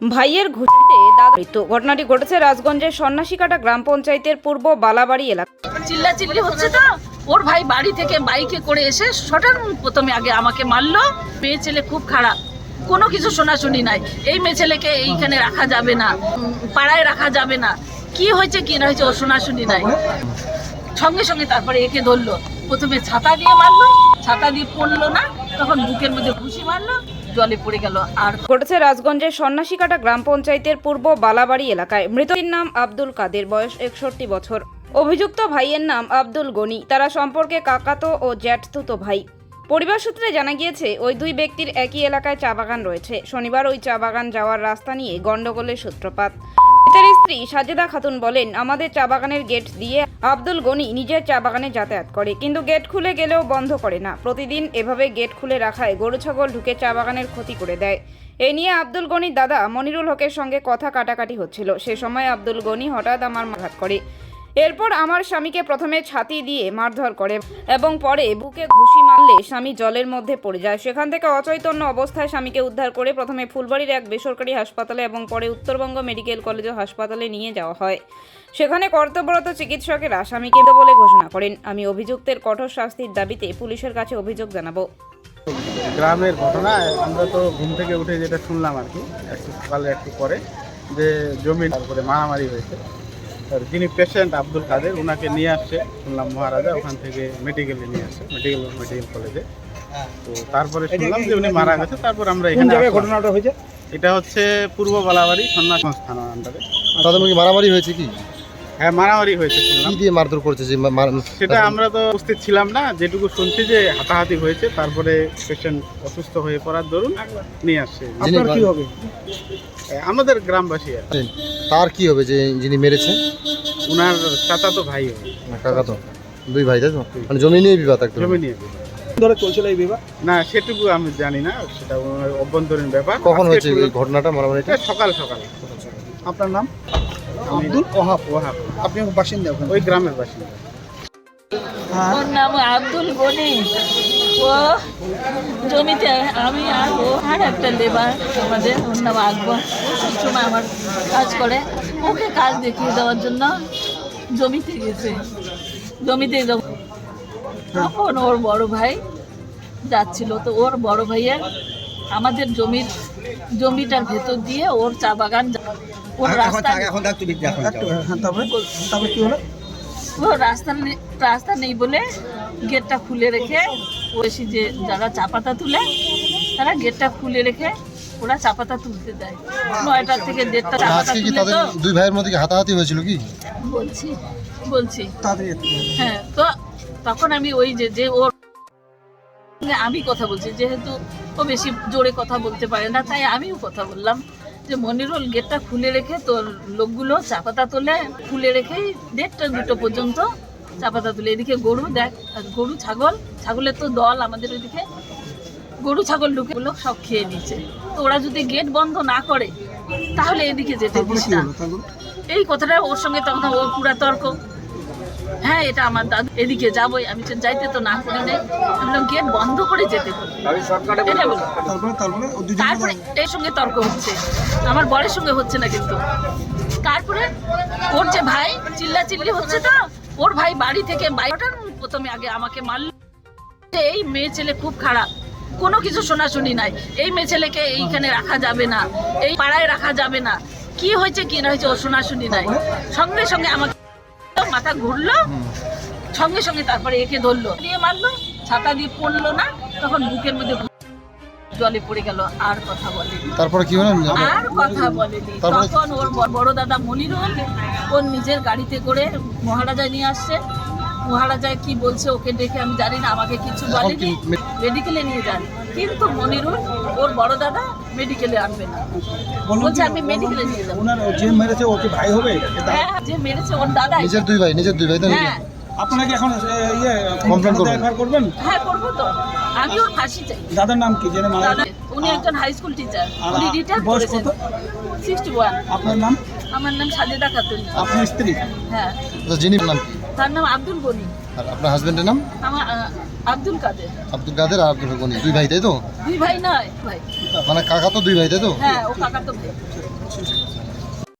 ভাইয়ের ঘুষিতে দাদা মৃত্যু। ঘটনাটি ঘটেছে রাজগঞ্জের সন্ন্যাসীকাটা গ্রাম পঞ্চায়েতের পূর্ব বালাবাড়ি এলাকা। চিল্লা চিল্লি হচ্ছে তো। ওর ভাই বাড়ি থেকে বাইকে করে এসে সটান প্রথমে আগে আমাকে মারলো। মেয়ে ছেলে খুব খারাপ। কোনো কিছু শোনাশুনি নাই। এই মেয়ে ছেলেকে এইখানে রাখা যাবে না। পাড়ায় রাখা যাবে না। কি হয়েছে, কি না হয়েছে ও শোনাশুনি নাই। সঙ্গে সঙ্গে তারপরে একে ধরলো। প্রথমে ছাতা দিয়ে মারলো। ছাতা দিয়ে পড়ল না। তখন বুকের মধ্যে ঘুষি মারলো। জলে পড়ে গেল আর ঘটেছে রাজগঞ্জের সন্ন্যাসীকাটা গ্রাম পঞ্চায়েতের পূর্ব বালাবাড়ি এলাকায়। মৃতের নাম আব্দুল কাদের, বয়স একষট্টি বছর। অভিযুক্ত ভাইয়ের নাম আব্দুল গনি। তারা সম্পর্কে কাকাতো ও জ্যাঠতুতো ভাই। পরিবার সূত্রে জানা গিয়েছে, ওই দুই ব্যক্তির একই এলাকায় চা বাগান রয়েছে। শনিবার ওই চা বাগান যাওয়ার রাস্তা নিয়ে গন্ডগোলের সূত্রপাত। স্ত্রী সাজেদা খাতুন বলেন, আমাদের চা বাগানের গেট দিয়ে আব্দুল গনি নিজের চা বাগানে যাতায়াত করে, কিন্তু গেট খুলে গেলেও বন্ধ করে না। প্রতিদিন এভাবে গেট খুলে রাখায় গরু ছাগল ঢুকে চা বাগানের ক্ষতি করে দেয়। এ নিয়ে আব্দুল গনির দাদা মনিরুল হকের সঙ্গে কথা কাটাকাটি হচ্ছিল। সে সময় আব্দুল গনি হঠাৎ আমার মাঘাত করে। এরপর আমার স্বামীকে প্রথমে ছাতি দিয়ে মারধর করে এবং পরে বুকে ঘুষি মারলে স্বামী জলের মধ্যে পড়ে যায়। সেখান থেকে অচৈতন্য অবস্থায় স্বামীকে উদ্ধার করে প্রথমে ফুলবাড়ির এক বেসরকারি হাসপাতালে এবং পরে উত্তরবঙ্গ মেডিকেল কলেজ ও হাসপাতালে নিয়ে যাওয়া হয়। সেখানে কর্তব্যরত চিকিৎসকেরা স্বামীকে বলে ঘোষণা করেন। আমি অভিযুক্তের কঠোর শাস্তির দাবিতে পুলিশের কাছে অভিযোগ জানাব। গ্রামের ঘটনা আমরা তো ঘুম থেকে উঠে যেটা শুনলাম আর কি, একটু সকালে একটু পরে, যে জমি তারপরে মারামারি হয়েছে। যিনি পেশেন্ট আব্দুল কাদের ওনাকে নিয়ে আসছে। শুনলাম মহারাজা ওখান থেকে মেডিকেলে নিয়ে আসছে মেডিকেল মেডিকেল কলেজে তো তারপরে শুনলাম যে উনি মারা গেছে তারপর আমরা এখানে। ঘটনাটা হয়েছে? এটা হচ্ছে পূর্ব বালাবাড়ি সন্ন্যাস সংস্থান আন্ডারে। তাদের মধ্যে মারামারি হয়েছে কি? হ্যাঁ মারামারি হয়েছে শুনলাম। কি দিয়ে মারধর করেছে যে মা- সেটা আমরা তো উপস্থিত ছিলাম না যেটুকু শুনছি যে হাতাহাতি হয়েছে তারপরে পেশেন্ট অসুস্থ হয়ে পড়ার দরুন নিয়ে আসছে। যিনি আপনার কি হবে? আমাদের গ্রামবাসী আর। তার কি হবে যে যিনি মেরেছে? উনার চাচা তো ভাই হবে। না, কাকা তো দুই ভাই তাই তো? মানে জমি নিয়ে বিবাদ একদম জমি নিয়ে ধরে চলছিল এই বিবাহ না সেটুকু আমি জানি না সেটা ওনার অভ্যন্তরীণ ব্যাপার। কখন আজকে হয়েছে এই ঘটনাটা মারামারিটা? এটা সকাল সকাল। আপনার নাম? আব্দুল ওহাব ওহাব। আপনি বাসিন্দা ওখানে? ওই গ্রামের বাসিন্দা। ওর নাম আব্দুল গনি। ও জমিতে আমি আর ও আর একটা লেবার আমাদের ওর নাম আকবর। ও সবসময় আমার কাজ করে। ওকে কাজ দেখিয়ে দেওয়ার জন্য জমিতে গেছে। জমিতে যখন তখন ওর বড় ভাই যাচ্ছিল। তো ওর বড় ভাইয়ের আমাদের জমির জমিটার ভেতর দিয়ে ওর চা বাগান রাস্তা একটু হ্যাঁ তারপরে তারপরে কি হলো? ও রাস্তা নেই- রাস্তা নেই বলে গেটটা খুলে রেখে ওসি যে যারা চা পাতা তুলে তারা গেটটা খুলে রেখে ওরা চা পাতা তুলতে দেয় নয়টার থেকে দেড়টা চা পাতা আজকে কি তুলে তো দুই ভাইয়ের মধ্যে কি হাতাহাতি হয়েছিল কি? বলছি বলছি। হ্যাঁ তো তখন আমি ওই যে যে ওর আমি কথা বলছি যেহেতু ও বেশি জোরে কথা বলতে পারে না তাই আমিও কথা বললাম। যে মনিরুল গেটটা খুলে রেখে তোর লোকগুলো চাপাতা তোলে খুলে রেখে দেড়টা দুটো পর্যন্ত চাপাতা তুলে। এদিকে গরু দেখ আর গরু ছাগল ছাগলের তো দল আমাদের ওইদিকে। গরু ছাগল ঢুকে ওগুলো সব খেয়ে নিচ্ছে তো ওরা যদি গেট বন্ধ না করে তাহলে এদিকে যেতে দিস না। এই কথাটা ওর সঙ্গে তখন ওর পুরা তর্ক হ্যাঁ এটা আমার দাদু। এদিকে যাবোই আমি তো যাইতে তো না করে নেই। আমি বললাম গেট বন্ধ করে যেতে তারপরে এর সঙ্গে তর্ক হচ্ছে। আমার বরের সঙ্গে হচ্ছে না কিন্তু। তারপরে ওর যে ভাই চিল্লা চিল্লি হচ্ছে তো ওর ভাই বাড়ি থেকে বাইরটা প্রথমে আগে আমাকে মারল। এই মেয়ে ছেলে খুব খারাপ। কোনো কিছু শোনাশুনি নাই। এই মেয়ে ছেলেকে এইখানে রাখা যাবে না। এই পাড়ায় রাখা যাবে না। কি হয়েছে কি না হয়েছে ও শোনাশুনি নাই। সঙ্গে সঙ্গে আমাকে মাথা ঘুরলো। সঙ্গে সঙ্গে তারপরে একে ধরলো দিয়ে মারলো ছাতা দিয়ে পড়ল না তখন বুকের মধ্যে জলে পড়ে গেল আর কথা বলেনি। তারপরে কি হলো? আর কথা বলেনি। তারপরে- তখন ওর বড় দাদা মনিরুল ওর নিজের গাড়িতে করে মহারাজায় নিয়ে আসছে। মহারাজায় কি বলছে ওকে দেখে আমি জানি না আমাকে কিছু বলেনি। মেডিকেলে নিয়ে যান। কিন্তু মনিরুল ওর বড় দাদা মেডিকেলে আনবে না। বলছে আমি মেডিকেলে নিয়ে যাব। ওনার যে মেরেছে ও কি ভাই হবে? হ্যাঁ যে মেরেছে ওর দাদাই। নিজের দুই ভাই নিজের দুই ভাই হ্যাঁ। আপনারা কি এখন ইয়ে Complain করবেন? হ্যাঁ করব তো। আমি ওর ফাঁসি চাই। দাদার নাম কি জেনে মারা দাদা উনি একজন হাই স্কুল টিচার উনি রিটায়ার বয়স কত? সিক্সটি ওয়ান আপনার নাম? আমার নাম সাজেদা খাতুন। আপনার স্ত্রী? হ্যাঁ। আচ্ছা, যিনি নাম তার নাম আব্দুল গনি। আর আপনার হাজবেন্ডের নাম? আমার আব্দুল কাদের। আব্দুল কাদের আর আব্দুল গনি। দুই ভাই তাই তো? দুই ভাই নয় ভাই। মানে কাকা তো দুই ভাই তাই তো? হ্যাঁ ও কাকা তো ভাই।